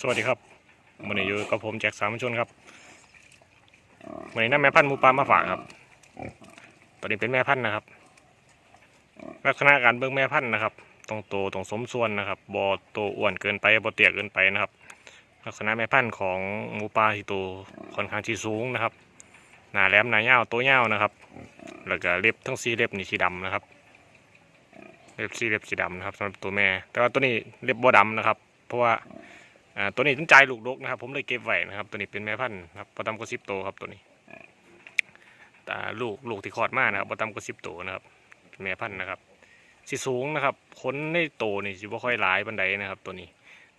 สวัสดีครับวันนี้อยู่กับผมแจ็คสามชนครับวันนี้นำแม่พันธุ์หมูปลามาฝากครับ ตัวนี้เป็นแม่พันธุ์นะครับ ลักษณะการเบิ่งแม่พันธุ์นะครับ ตรงโตตรงสมส่วนนะครับบอโตอ้วนเกินไปบอเตี้ยเกินไปนะครับ ลักษณะแม่พันธุ์ของหมูปลาที่โตค่อนข้างที่สูงนะครับ หนาแหลมหนายาโตวยานะครับ แล้วก็เล็บทั้งสีเล็บนี่สีดำนะครับเล็บสีเล็บสีดำนะครับสำหรับตัวแม่ แต่ว่าตัวนี้เล็บบ่ดำนะครับ เพราะว่า อ่าตัวนี้ต้องจ่ายลูกดกนะครับ ผมเลยเก็บไว้นะครับ ตัวนี้เป็นแม่พันธุ์ครับประตำกว่าสิบโตครับตัวนี้ต่ลูกลูกที่คลอดมานะครับประตำกว่าสิบโตนะครับเป็นแม่พันธุ์นะครับสิสูงนะครับขนในโตนี่สิบ่ค่อยหลายบันไดนะครับ ตัวนี้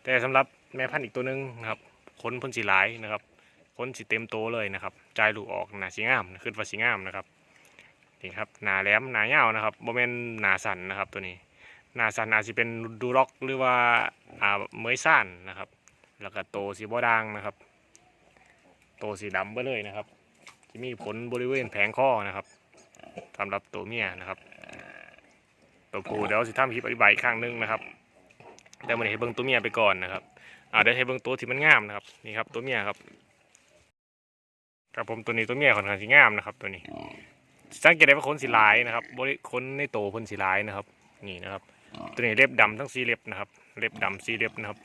แต่สำหรับแม่พันธุ์อีกตัวหนึงนะครับขนพ่นสีหลายนะครับขนสีเต็มโตเลยนะครับใจลูกออกหนาสีงามขึ้นว่าสีงามนะครับนี่ครับหนาแหลมหนายานะครับโมเมนหนาสันนะครับตัวนี้หนาสันอาจจะเป็นดูร็อกหรือว่าอ่าเมยซ่านนะครับ แล้วก็โตสีบอดางนะครับ โตสีดำไปเลยนะครับที่มีผลบริเวณแผงข้อนะครับสำหรับตัวเมียนะครับ ตัวผู้เดี๋ยวสิทำคลิปอธิบายอีกครั้งหนึงนะครับ แต่มันให้เบิ่งตัวเมียไปก่อนนะครับอ่าเดี๋ยวให้เบิ่งตัวที่มันงามนะครับนี่ครับตัวเมียครับครับผมตัวนี้ตัวเมียค่อนข้างสีงามนะครับ ตัวนี้สังเกตได้ว่าขนสีลายนะครับบริขนในโตเพ่นสีลายนะครับ นี่นะครับ ตัวนี้เล็บดำทั้งสีเล็บนะครับ เล็บดำสีเล็บนะครับ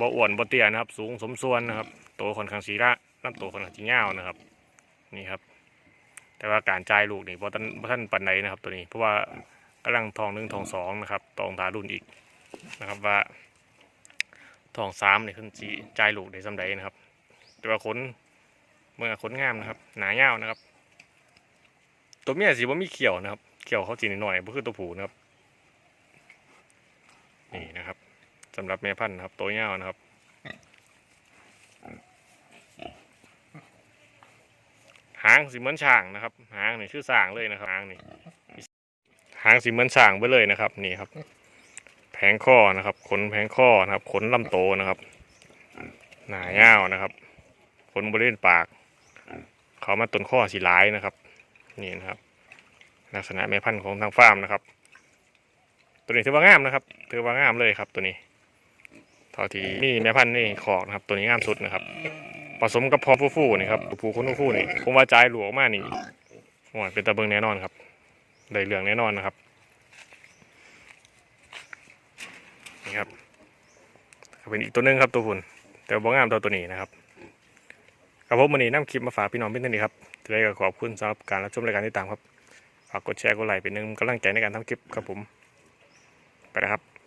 บ่อ้วนบ่เตี้ยนะครับ สูงสมส่วนนะครับโตค่อนข้างสีละลำโตวค่อนข้างสียาวนะครับ นี่ครับ แต่ว่าการจ่ายลูกนี่บ่ทันบ่ทันปานใดนะครับ ตัวนี้ เพราะว่ากำลังทองหนึ่งทองสองนะครับตองตารุ่นอีกนะครับว่าทองสามนี่เพิ่นสิจ่ายลูกได้สำใดนะครับ แต่ว่าขนเมื่อขนงามนะครับ หนายาวนะครับ ตัวเมียสิบ่มีเขียวนะครับ เขียวเขาจีนหน่อยๆบ่คือตัวผูนะครับ นี่นะครับ สำหรับแม่พันธุ์นะครับ ตัวยานะครับ หางสีเหมือนช่างนะครับ หางนี่ชื่อสร้างเลยนะครับหางนี่หางสีเหมือนช่างไปเลยนะครับ นี่ครับ แผงข้อนะครับ ขนแผงข้อนะครับ ขนลำโตนะครับ หนายานะครับ ขนบริเวณปาก เขามาต้นข้อสีลายนะครับ นี่นะครับลักษณะแม่พันธุ์ของทางฟาร์มนะครับ ตัวนี้ถือว่างามนะครับ ถือว่างามเลยครับตัวนี้ ท่าที่นี่แม่พันธุ์นี่ขอกนะครับตัวนี้งามสุดนะครับ ผสมกับพอฟูๆนี่ครับผูคนฟูๆนี่ผมว่าใจายหลวออกมากนี่ผมว่าเป็นตะเบิงแน่นอนครับได้เหลืองแน่นอนนะครับนี่ครับเป็นอีกตัวหนึงครับตัวหุ่นแต่บ่งามเท่าตัวนี้นะครับครับผมวันนี้นำคลิปมาฝากพี่น้องเพื่อนๆครับจะได้ก็ขอบคุณสำหรับการรับชมรายการที่ตามครับฝากกดแชร์กดไลค์เป็นหนึ่งกำลังใจในการทำคลิปครับผมไปนะครับ